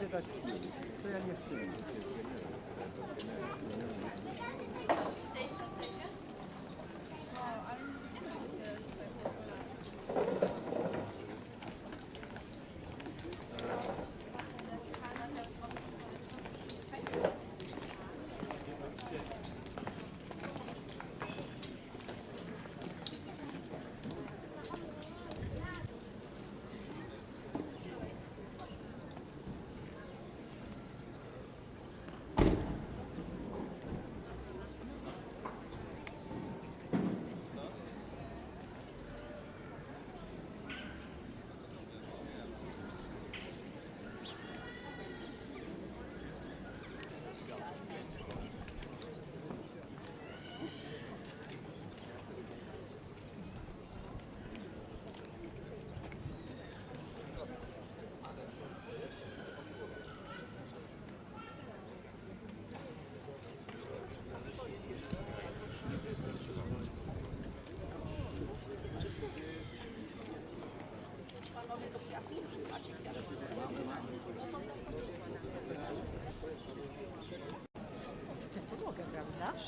めたちっていうそれは日。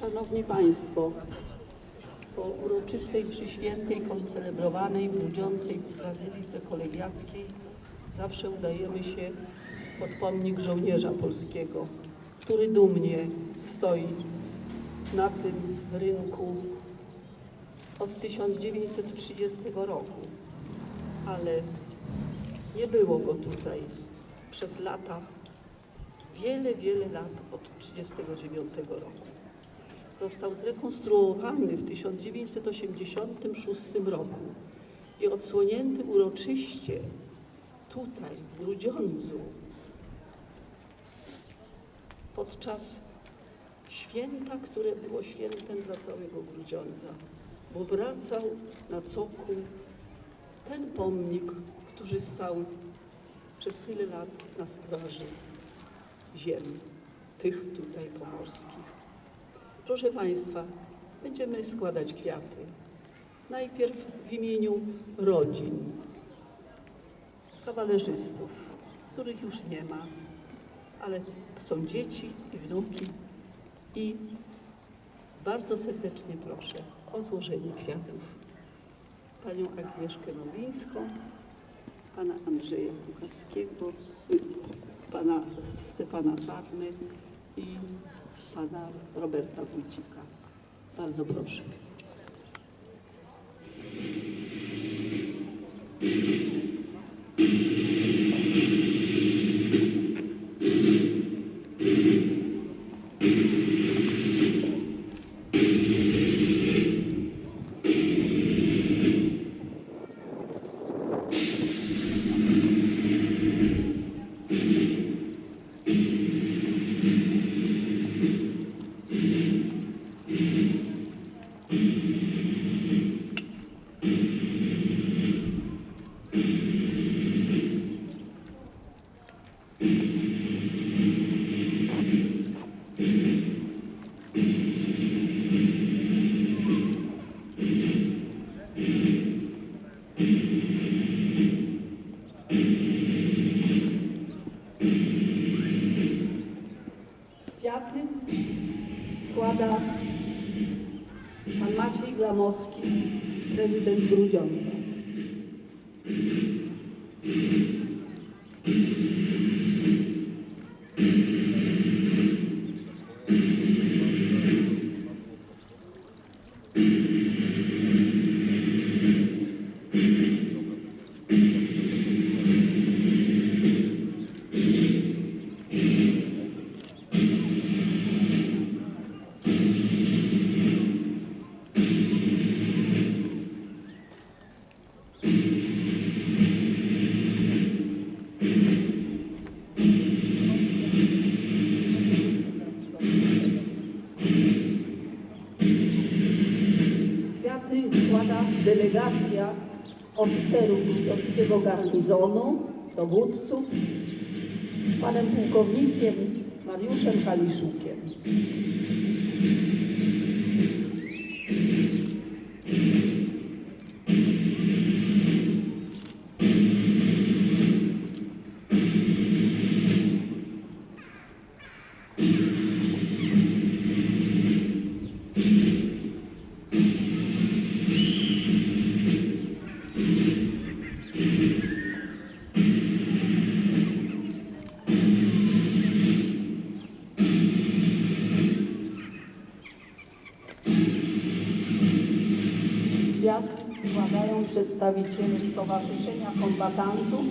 Szanowni Państwo, po uroczystej mszy świętej koncelebrowanej w Ludziącej Bazylice Kolegiackiej zawsze udajemy się pod pomnik żołnierza polskiego, który dumnie stoi na tym rynku od 1930 roku, ale nie było go tutaj przez lata, wiele, wiele lat od 1939 roku. Został zrekonstruowany w 1986 roku i odsłonięty uroczyście tutaj, w Grudziądzu, podczas święta, które było świętem dla całego Grudziądza, bo wracał na cokół ten pomnik, który stał przez tyle lat na straży ziem, tych tutaj pomorskich. Proszę Państwa, będziemy składać kwiaty. Najpierw w imieniu rodzin, kawalerzystów, których już nie ma, ale to są dzieci i wnuki i bardzo serdecznie proszę o złożenie kwiatów panią Agnieszkę Nowińską, pana Andrzeja Kucharskiego, pana Stefana Sarny i pana Roberta Wójcika. Bardzo proszę. Kwiaty składa pan Maciej Glamowski, prezydent Grudziądza. Delegacja oficerów grudziąckiego garnizonu, dowódców z panem pułkownikiem Mariuszem Kaliszukiem. Składają przedstawiciele Stowarzyszenia Kombatantów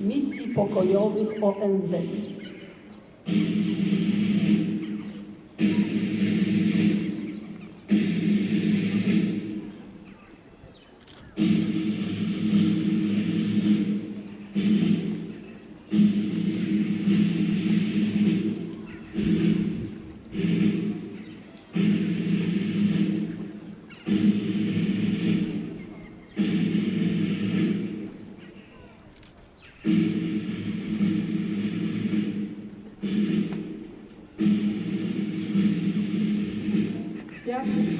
Misji Pokojowych ONZ.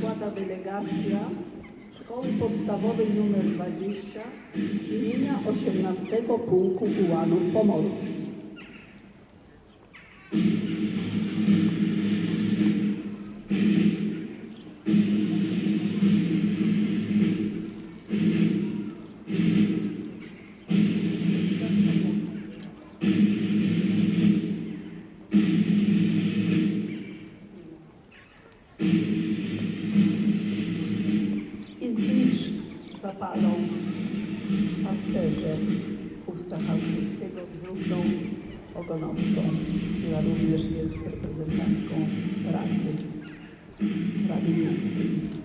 Składa delegacja Szkoły Podstawowej nr 20 imienia 18 Pułku Ułanów Pomorskich. Zapalą harcerze Chówca Halskiego Grupą Ogonowską, która również jest reprezentantką Rady, Rady Miejskiej.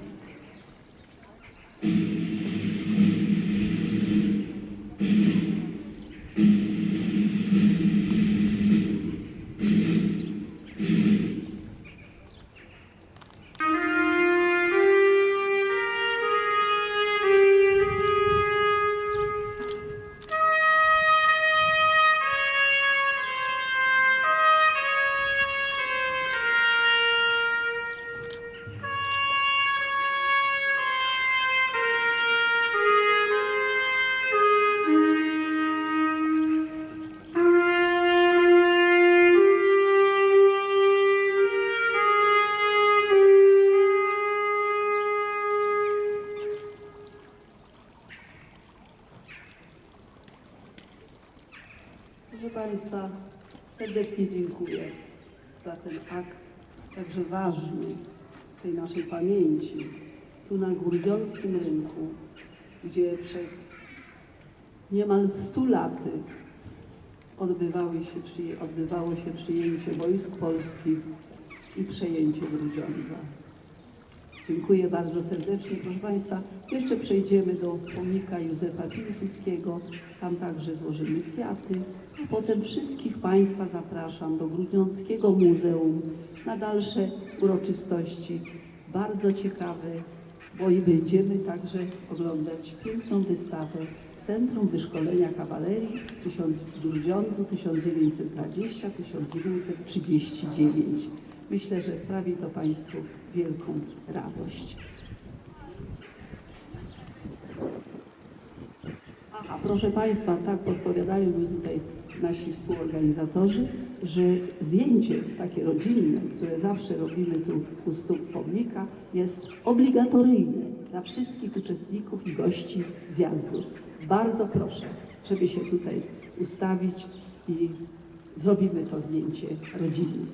Proszę Państwa, serdecznie dziękuję za ten akt jakże ważny tej naszej pamięci. Tu na Górdziąckim Rynku, gdzie przed niemal 100 laty odbywały się, odbywało się przyjęcie wojsk polskich i przejęcie Grudziądza. Dziękuję bardzo serdecznie. Proszę Państwa, jeszcze przejdziemy do pomnika Józefa Piłsudskiego. Tam także złożymy kwiaty. A potem wszystkich Państwa zapraszam do Grudziąckiego Muzeum na dalsze uroczystości. Bardzo ciekawe, bo i będziemy także oglądać piękną wystawę Centrum Wyszkolenia Kawalerii w Grudziądzu 1920-1939. Myślę, że sprawi to Państwu wielką radość. Aha, proszę Państwa, tak podpowiadają mi tutaj nasi współorganizatorzy, że zdjęcie takie rodzinne, które zawsze robimy tu u stóp pomnika, jest obligatoryjne dla wszystkich uczestników i gości zjazdu. Bardzo proszę, żeby się tutaj ustawić i zrobimy to zdjęcie rodzinne.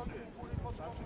podskoczył, podskoczył.